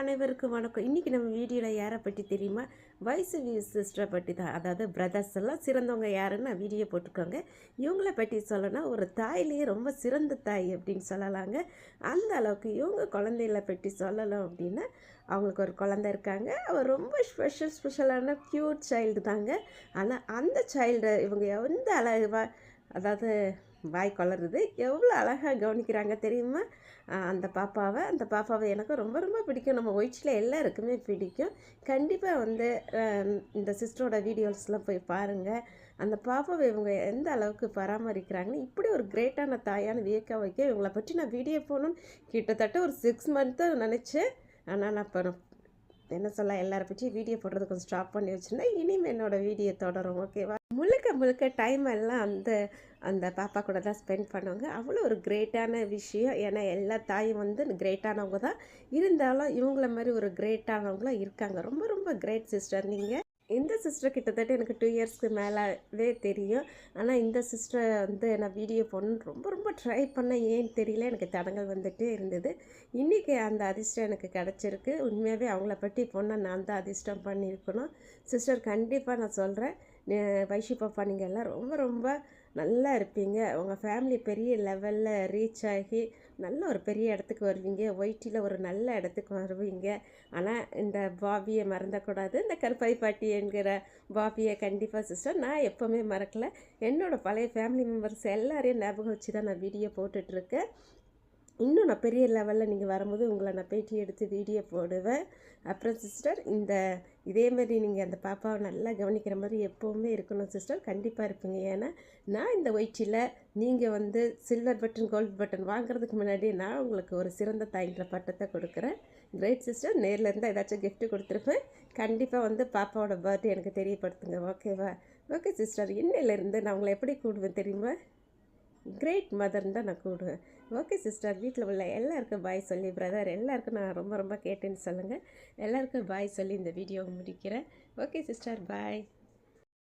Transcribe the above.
அனைவருக்கும் வணக்கம். இன்றைக்கி நம்ம வீடியோவில் யாரை பற்றி தெரியுமா? வயசு சிஸ்டரை பற்றி தான். அதாவது பிரதர்ஸ் எல்லாம் சிறந்தவங்க யாருன்னு நான் வீடியோ போட்டுக்கோங்க இவங்கள பற்றி சொல்லணும்னா ஒரு தாயிலேயே ரொம்ப சிறந்த தாய் அப்படின்னு சொல்லலாங்க. அந்த அளவுக்கு இவங்க குழந்தைகளை பற்றி சொல்லலாம் அப்படின்னா அவங்களுக்கு ஒரு குழந்தை இருக்காங்க. அவர் ரொம்ப ஸ்பெஷல் ஸ்பெஷலான க்யூட் சைல்டு தாங்க. ஆனால் அந்த சைல்டை இவங்க எந்த அழகா அதாவது வாய் கொளருது எவ்வளோ அழகாக கவனிக்கிறாங்க தெரியுமா? அந்த பாப்பாவை. அந்த பாப்பாவை எனக்கு ரொம்ப ரொம்ப பிடிக்கும். நம்ம ஒயிட்ஸில் எல்லாருக்குமே பிடிக்கும். கண்டிப்பாக வந்து இந்த சிஸ்டரோட வீடியோஸ்லாம் போய் பாருங்கள் அந்த பாப்பாவை இவங்க எந்த அளவுக்கு பராமரிக்கிறாங்கன்னு. இப்படி ஒரு கிரேட்டான தாயான வியக்க வைக்க இவங்களை பற்றி நான் வீடியோ போகணுன்னு கிட்டத்தட்ட ஒரு சிக்ஸ் மந்த்தாக நினச்சேன். ஆனால் நான் இப்போ என்ன சொல்ல எல்லாரை பற்றி வீடியோ போடுறது கொஞ்சம் ஸ்டாப் பண்ணி வச்சுருந்தேன். இனிமேல் என்னோடய வீடியோ தொடரும். ஓகேவா முழுக்க முழுக்க டைம் எல்லாம் அந்த அந்த பாப்பா கூட தான் ஸ்பெண்ட் பண்ணுவாங்க. அவ்வளோ ஒரு கிரேட்டான விஷயம். ஏன்னா எல்லா தாயும் வந்து கிரேட்டானவங்க தான். இருந்தாலும் இவங்கள மாதிரி ஒரு கிரேட்டானவங்களாம் இருக்காங்க. ரொம்ப ரொம்ப கிரேட் சிஸ்டர் நீங்கள் இந்த சிஸ்டர் கிட்டத்தட்ட எனக்கு டூ இயர்ஸ்க்கு மேலவே தெரியும். ஆனால் இந்த சிஸ்டரை வந்து நான் வீடியோ போடணும்னு ரொம்ப ரொம்ப ட்ரை பண்ணேன் ஏன்னு தெரியல. எனக்கு தடங்கள் வந்துகிட்டே இருந்தது. இன்றைக்கி அந்த அதிர்ஷ்டம் எனக்கு கிடச்சிருக்கு. உண்மையாகவே அவங்கள பற்றி பொண்ணை நான் தான் அதிர்ஷ்டம் பண்ணியிருக்கணும். சிஸ்டர் கண்டிப்பாக நான் சொல்கிறேன் வைஷி பாப்பா நீங்கள் எல்லாம் ரொம்ப ரொம்ப நல்லா இருப்பீங்க. உங்கள் ஃபேமிலி பெரிய லெவலில் ரீச் ஆகி நல்ல ஒரு பெரிய இடத்துக்கு வருவீங்க. ஒயிட்டியில் ஒரு நல்ல இடத்துக்கு வருவீங்க. ஆனால் இந்த பாபியை மறந்தக்கூடாது இந்த கருப்பாய் பாட்டி என்கிற பாபியை கண்டிப்பாக சிஸ்டர் நான் எப்போவுமே மறக்கலை. என்னோடய பழைய ஃபேமிலி மெம்பர்ஸ் எல்லாரையும் ஞாபகம் வச்சு தான் நான் வீடியோ போட்டுட்ருக்கேன் இன்னும் நான் பெரிய லெவலில் நீங்கள் வரும்போது உங்களை நான் பேட்டி எடுத்து வீடியோ போடுவேன். அப்புறம் சிஸ்டர் இந்த இதே மாதிரி நீங்கள் அந்த பாப்பாவை நல்லா கவனிக்கிற மாதிரி எப்போவுமே இருக்கணும் சிஸ்டர் கண்டிப்பாக இருப்பீங்க. ஏன்னா நான் இந்த ஒயிட்டில் நீங்கள் வந்து சில்வர் பட்டன் கோல்டு பட்டன் வாங்குறதுக்கு முன்னாடி நான் உங்களுக்கு ஒரு சிறந்த தாயின்ற பட்டத்தை கொடுக்குறேன். கிரேட் சிஸ்டர் நேரில் இருந்தால் ஏதாச்சும் கிஃப்ட்டு கொடுத்துருப்பேன். கண்டிப்பாக வந்து பாப்பாவோட பர்த்டே எனக்கு தெரியப்படுத்துங்க. ஓகேவா ஓகே சிஸ்டர் இன்னையிலேருந்து நான் உங்களை எப்படி கூடுவேன் தெரியுமா? கிரேட் மதர்னு தான் நான் கூடுவேன் ஓகே சிஸ்டர் வீட்டில் உள்ள எல்லாருக்கும் பாய் சொல்லி பிரதர் எல்லாருக்கும் நான் ரொம்ப ரொம்ப கேட்டேன்னு சொல்லுங்கள் எல்லாருக்கும் பாய் சொல்லி இந்த வீடியோவை முடிக்கிறேன். Okay sister bye